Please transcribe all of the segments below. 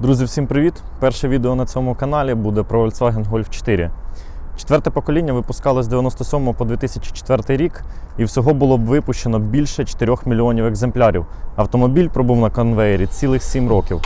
Друзі, всім привіт! Перше відео на цьому каналі буде про Volkswagen Golf 4. Четверте покоління випускалось з 97 по 2004 рік, і всього було б випущено більше 4 мільйонів екземплярів. Автомобіль пробув на конвеєрі цілих 7 років.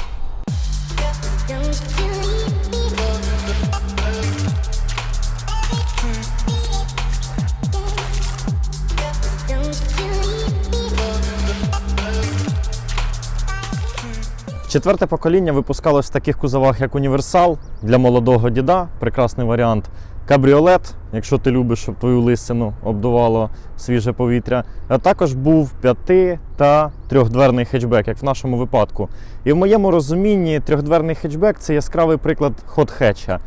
Четверте покоління випускалось в таких кузовах, як універсал для молодого діда, прекрасний варіант. Кабріолет, якщо ти любиш, щоб твою лисину обдувало свіже повітря. А також був п'яти та трьохдверний хетчбек, як в нашому випадку. І в моєму розумінні трьохдверний хетчбек це яскравий приклад хот-хетча.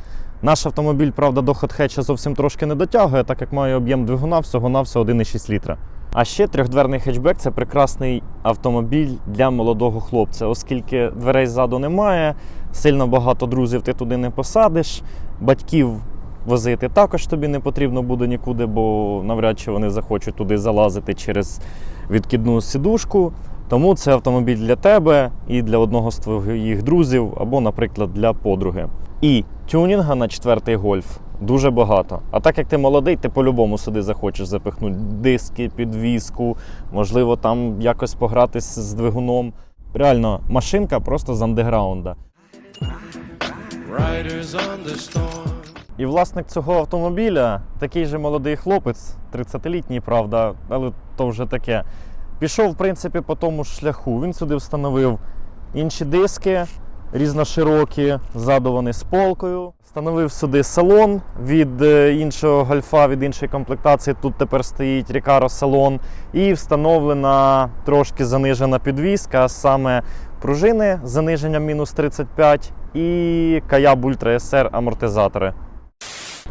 Наш автомобіль, правда, до хот-хетча зовсім трошки не дотягує, так як має об'єм двигуна всього-навсього 1,6 літра. А ще трьохдверний хетчбек це прекрасний автомобіль для молодого хлопця, оскільки дверей ззаду немає, сильно багато друзів ти туди не посадиш, батьків возити також тобі не потрібно буде нікуди, бо навряд чи вони захочуть туди залазити через відкидну сідушку. Тому це автомобіль для тебе і для одного з твоїх друзів, або, наприклад, для подруги. І тюнінга на четвертий гольф дуже багато. А так як ти молодий, ти по-любому сюди захочеш запихнути диски, підвіску, можливо, там якось погратись з двигуном. Реально, машинка просто з андеграунда. І власник цього автомобіля, такий же молодий хлопець, 30-літній, правда, але то вже таке. Пішов, в принципі, по тому ж шляху. Він сюди встановив інші диски, різноширокі, ззаду вони з полкою. Встановив сюди салон від е, іншого гольфа, від іншої комплектації. Тут тепер стоїть Recaro салон. І встановлена трошки занижена підвіска, а саме пружини з заниженням мінус 35 і SR амортизатори.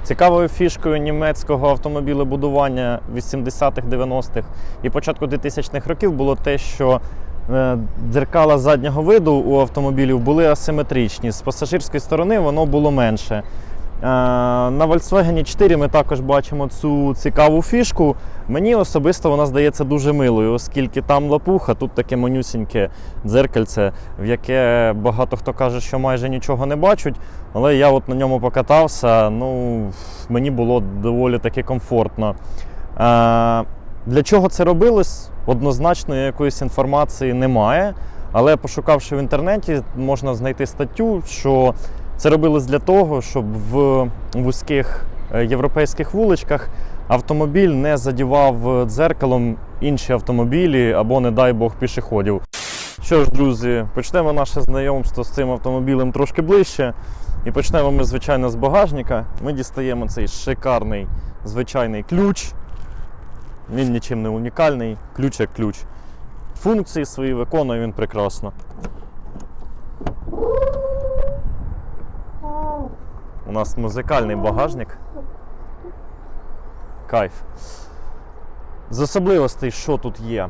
Цікавою фішкою німецького автомобілебудування 80-х, 90-х і початку 2000-х років було те, що дзеркала заднього виду у автомобілів були асиметричні. З пасажирської сторони воно було менше. Е, На Volkswagen 4 ми також бачимо цю цікаву фішку. Мені особисто вона здається дуже милою, оскільки там лапуха, тут таке манюсіньке дзеркальце, в яке багато хто каже, що майже нічого не бачать. Але я от на ньому покатався, ну мені було доволі таки комфортно. Для чого це робилось? Однозначно якоїсь інформації немає. Але пошукавши в інтернеті, можна знайти статтю, що це робилось для того, щоб в вузьких е, європейських вуличках автомобіль не задівав дзеркалом інші автомобілі або, не дай Бог, пішоходів. Що ж, друзі, почнемо наше знайомство з цим автомобілем трошки ближче. І почнемо ми, звичайно, з багажника. Ми дістаємо цей шикарний звичайний ключ. Він нічим не унікальний, ключ як ключ. Функції свої виконує він прекрасно. У нас музикальний багажник. Кайф. З особливостей, що тут є.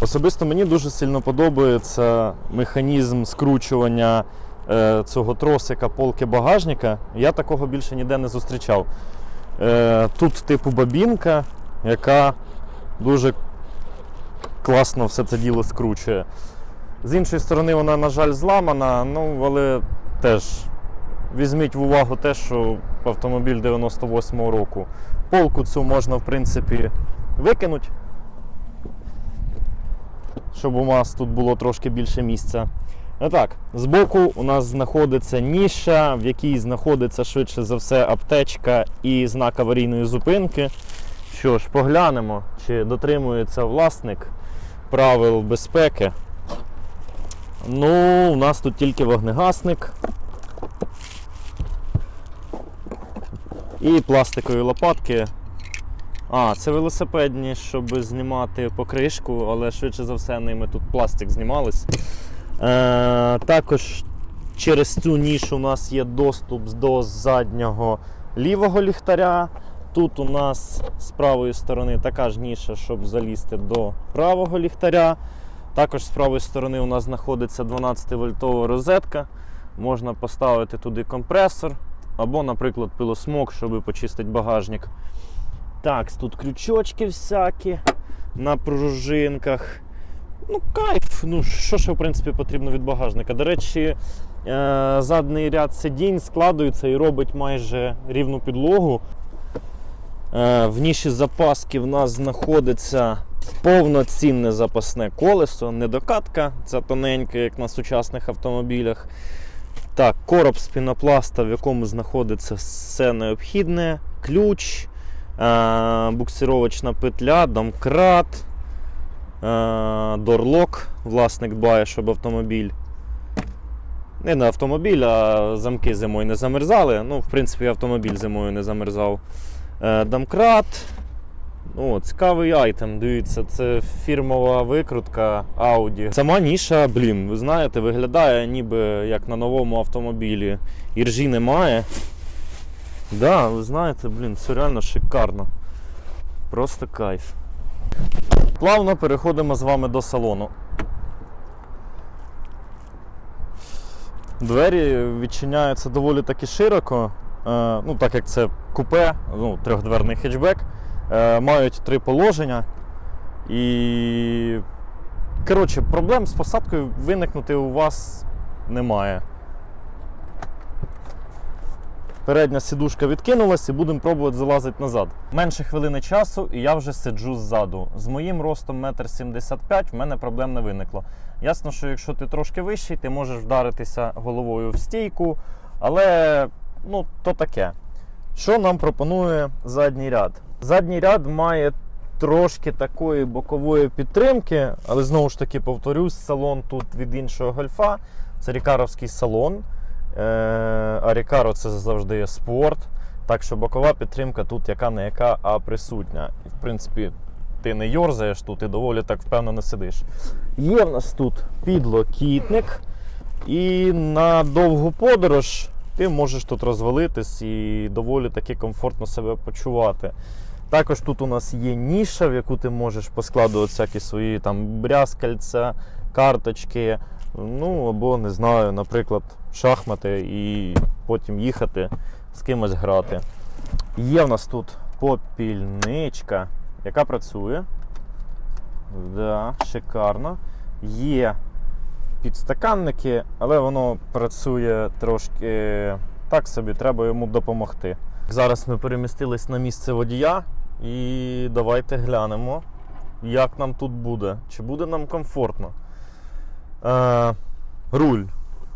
Особисто мені дуже сильно подобається механізм скручування е, цього тросика полки багажника. Я такого більше ніде не зустрічав. Е, тут типу бабінка, яка дуже класно все це діло скручує. З іншої сторони, вона, на жаль, зламана, ну, але теж візьміть в увагу те, що автомобіль 98-го року. Полку цю можна, в принципі, викинути, щоб у нас тут було трошки більше місця. Ну так, збоку у нас знаходиться ніша, в якій знаходиться швидше за все аптечка і знак аварійної зупинки. Що ж, поглянемо, чи дотримується власник правил безпеки. Ну, у нас тут тільки вогнегасник. І пластикові лопатки. А, це велосипедні, щоб знімати покришку, але швидше за все ними тут пластик знімались. Е, також через цю нішу у нас є доступ до заднього лівого ліхтаря. Тут у нас з правої сторони така ж ніша, щоб залізти до правого ліхтаря. Також з правої сторони у нас знаходиться 12-вольтова розетка. Можна поставити туди компресор або, наприклад, пилосмок, щоб почистити багажник. Так, тут крючочки всякі на пружинках. Ну, кайф. Ну, що ще, в принципі, потрібно від багажника. До речі, е, задній ряд сидінь складується і робить майже рівну підлогу. Е, В ніші запаски в нас знаходиться повноцінне запасне колесо, не докатка, це тоненьке, як на сучасних автомобілях. Так, короб з пінопласта, в якому знаходиться все необхідне, ключ, е, буксировочна петля, домкрат, дорлок. Власник дбає, щоб автомобіль. Не на автомобіль, а замки зимою не замерзали. Ну, в принципі, автомобіль зимою не замерзав. Е, Домкрат. Ну, цікавий айтем. Дивіться, це фірмова викрутка Audi. Сама ніша, блін, ви знаєте, виглядає ніби як на новому автомобілі. Іржі немає. Да, ви знаєте, блін, все реально шикарно. Просто кайф. Плавно переходимо з вами до салону. Двері відчиняються доволі таки широко. Е, ну, так як це купе, ну, трьохдверний хетчбек, е, мають три положення. І. Коротше, проблем з посадкою виникнути у вас немає. Передня сідушка відкинулась і будемо пробувати залазити назад. Менше хвилини часу, і я вже сиджу ззаду. З моїм ростом 1,75 м в мене проблем не виникло. Ясно, що якщо ти трошки вищий, ти можеш вдаритися головою в стійку, але ну, то таке. Що нам пропонує задній ряд? Задній ряд має трошки такої бокової підтримки, але знову ж таки повторюсь, салон тут від іншого гольфа. Це рікаровський салон. Е, а Рікаро це завжди є спорт. Так що бокова підтримка тут яка не яка, а присутня. І, в принципі, ти не йорзаєш тут і доволі так впевнено сидиш. Є в нас тут підлокітник, і на довгу подорож ти можеш тут розвалитись і доволі таки комфортно себе почувати. Також тут у нас є ніша, в яку ти можеш поскладувати всякі свої там брязкальця, карточки, ну або не знаю, наприклад, шахмати і потім їхати з кимось грати. Є в нас тут попільничка, яка працює. Да, шикарно. Є підстаканники, але воно працює трошки так собі, треба йому допомогти. Зараз ми перемістились на місце водія і давайте глянемо, як нам тут буде. Чи буде нам комфортно. Е, руль,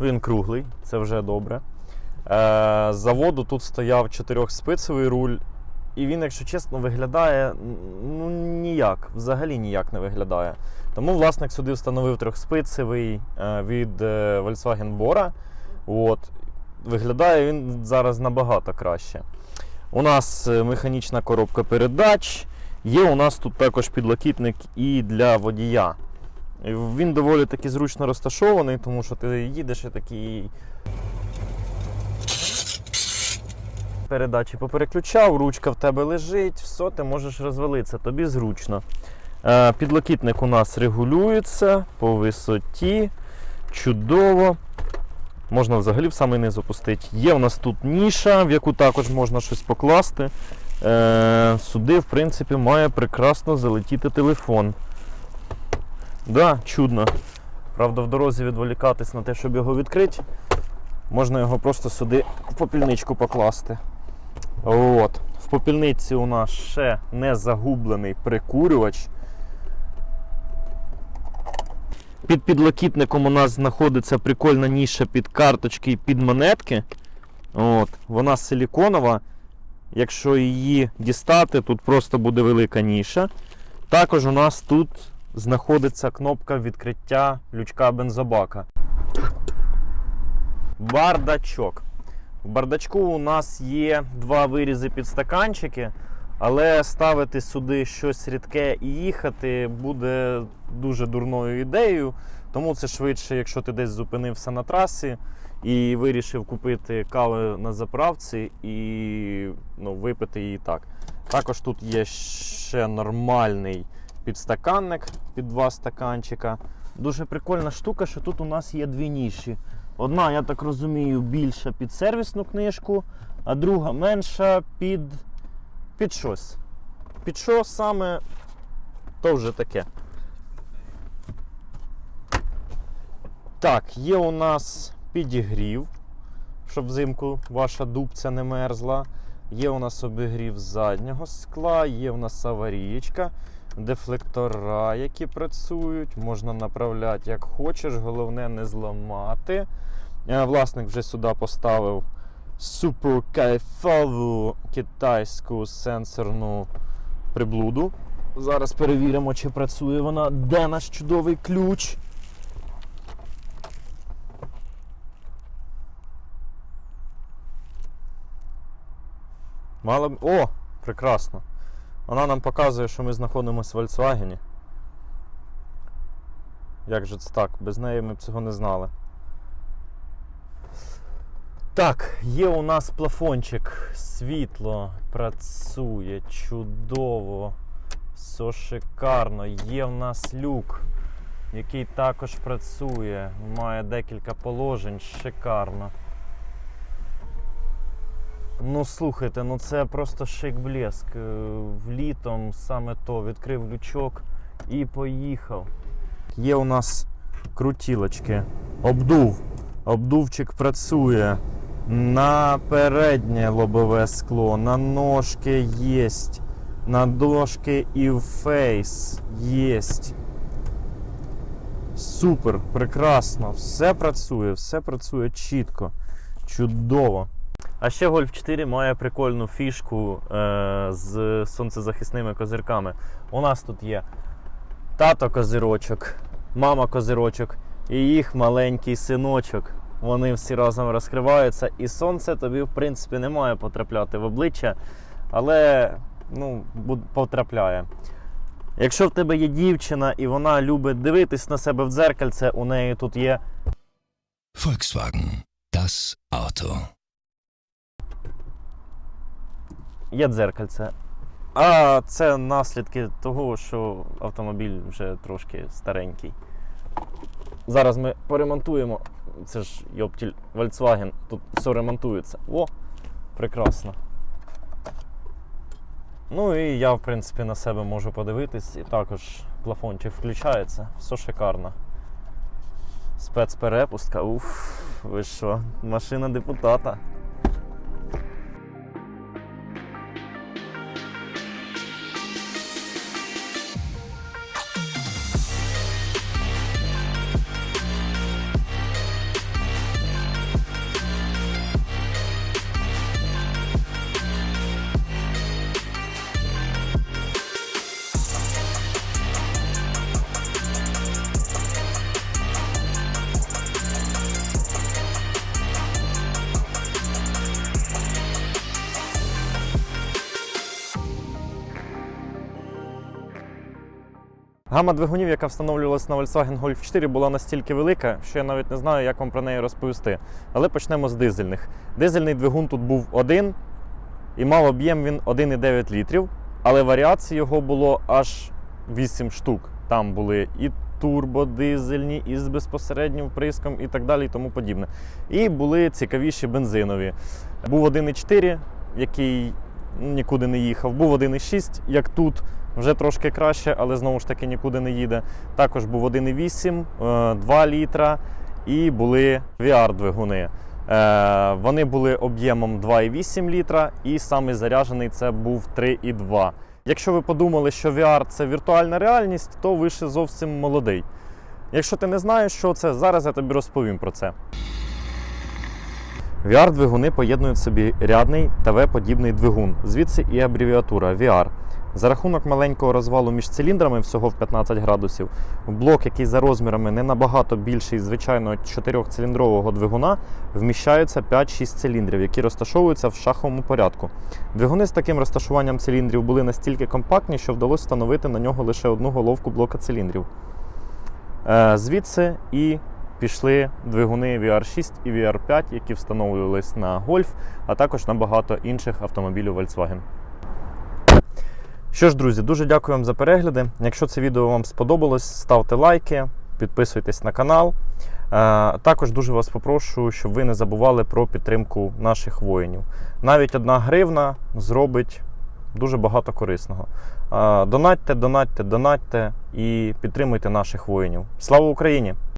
він круглий, це вже добре. Е, з заводу тут стояв чотирьохспицевий руль, і він, якщо чесно, виглядає ну, ніяк, взагалі ніяк не виглядає. Тому власник сюди встановив трьохспицевий е, від е, Volkswagen Bora. От. Виглядає він зараз набагато краще. У нас е, механічна коробка передач. Є у нас тут також підлокітник і для водія. Він доволі таки зручно розташований, тому що ти їдеш і такий. Передачі попереключав, ручка в тебе лежить, все, ти можеш розвалитися, тобі зручно. Е, Підлокітник у нас регулюється по висоті. Чудово. Можна взагалі в самий низ опустити. Є у нас тут ніша, в яку також можна щось покласти. Е, Сюди, в принципі, має прекрасно залетіти телефон. Да, чудно. Правда, в дорозі відволікатись на те, щоб його відкрити, можна його просто сюди в попільничку покласти. От. В попільниці у нас ще не загублений прикурювач. Під підлокітником у нас знаходиться прикольна ніша під карточки і під монетки. От. Вона силіконова. Якщо її дістати, тут просто буде велика ніша. Також у нас тут знаходиться кнопка відкриття лючка бензобака. Бардачок. В бардачку у нас є два вирізи під стаканчики, але ставити сюди щось рідке і їхати буде дуже дурною ідеєю. Тому це швидше, якщо ти десь зупинився на трасі і вирішив купити каву на заправці і ну, випити її так. Також тут є ще нормальний підстаканник під два стаканчика. Дуже прикольна штука, що тут у нас є дві ніші. Одна, я так розумію, більша під сервісну книжку, а друга менша під, під щось. Під що саме, то вже таке. Так, є у нас підігрів, щоб взимку ваша дубця не мерзла. Є у нас обігрів заднього скла, є у нас аварієчка, дефлектора, які працюють. Можна направляти як хочеш, головне не зламати. Е, Власник вже сюди поставив супер кайфову китайську сенсорну приблуду. Зараз перевіримо, чи працює вона. Де наш чудовий ключ? Мало. О! Прекрасно. Вона нам показує, що ми знаходимося в Volkswagen. Як же це так? Без неї ми б цього не знали. Так, є у нас плафончик. Світло працює чудово. Все шикарно. Є в нас люк, який також працює. Має декілька положень. Шикарно. Ну слухайте, ну це просто шик блеск. Е, Влітом саме то відкрив лючок і поїхав. Є у нас крутілочки. Обдув. Обдувчик працює. На переднє лобове скло, на ножки єсть. На дошки і в фейс єсть. Супер, прекрасно. Все працює, все працює чітко. Чудово. А ще Golf 4 має прикольну фішку е, з сонцезахисними козирками. У нас тут є тато козирочок, мама козирочок і їх маленький синочок. Вони всі разом розкриваються, і сонце тобі, в принципі, не має потрапляти в обличчя, але ну, потрапляє. Якщо в тебе є дівчина і вона любить дивитись на себе в дзеркальце, у неї тут є Volkswagen. Das Auto. Є дзеркальце. А це наслідки того, що автомобіль вже трошки старенький. Зараз ми поремонтуємо. Це ж йоптіль Volkswagen, тут все ремонтується. О, прекрасно. Ну і я, в принципі, на себе можу подивитись, і також плафончик включається, все шикарно. Спецперепустка, уф, ви що, машина депутата. Гама двигунів, яка встановлювалася на Volkswagen Golf 4, була настільки велика, що я навіть не знаю, як вам про неї розповісти. Але почнемо з дизельних. Дизельний двигун тут був один і мав об'єм він 1,9 літрів, але варіацій його було аж 8 штук. Там були і турбодизельні, і з безпосереднім вприском, і так далі, і тому подібне. І були цікавіші бензинові. Був 1,4, який нікуди не їхав. Був 1,6, як тут, вже трошки краще, але знову ж таки нікуди не їде. Також був 1,8, е, 2 літра і були VR-двигуни. Е, Вони були об'ємом 2,8 літра, і самий заряджений це був 3,2. Якщо ви подумали, що VR це віртуальна реальність, то ви ще зовсім молодий. Якщо ти не знаєш, що це, зараз я тобі розповім про це. VR-двигуни поєднують собі рядний ТВ-подібний двигун, звідси і абревіатура VR. За рахунок маленького розвалу між циліндрами всього в 15 градусів, блок, який за розмірами не набагато більший звичайного 4-циліндрового двигуна, вміщаються 5-6 циліндрів, які розташовуються в шаховому порядку. Двигуни з таким розташуванням циліндрів були настільки компактні, що вдалося встановити на нього лише одну головку блока циліндрів. Е, Звідси і пішли двигуни VR6 і VR5, які встановлювались на Golf, а також на багато інших автомобілів Volkswagen. Що ж, друзі, дуже дякую вам за перегляди. Якщо це відео вам сподобалось, ставте лайки, підписуйтесь на канал. Е, Також дуже вас попрошу, щоб ви не забували про підтримку наших воїнів. Навіть одна гривна зробить дуже багато корисного. Е, Донатьте, донатьте, донатьте і підтримуйте наших воїнів. Слава Україні!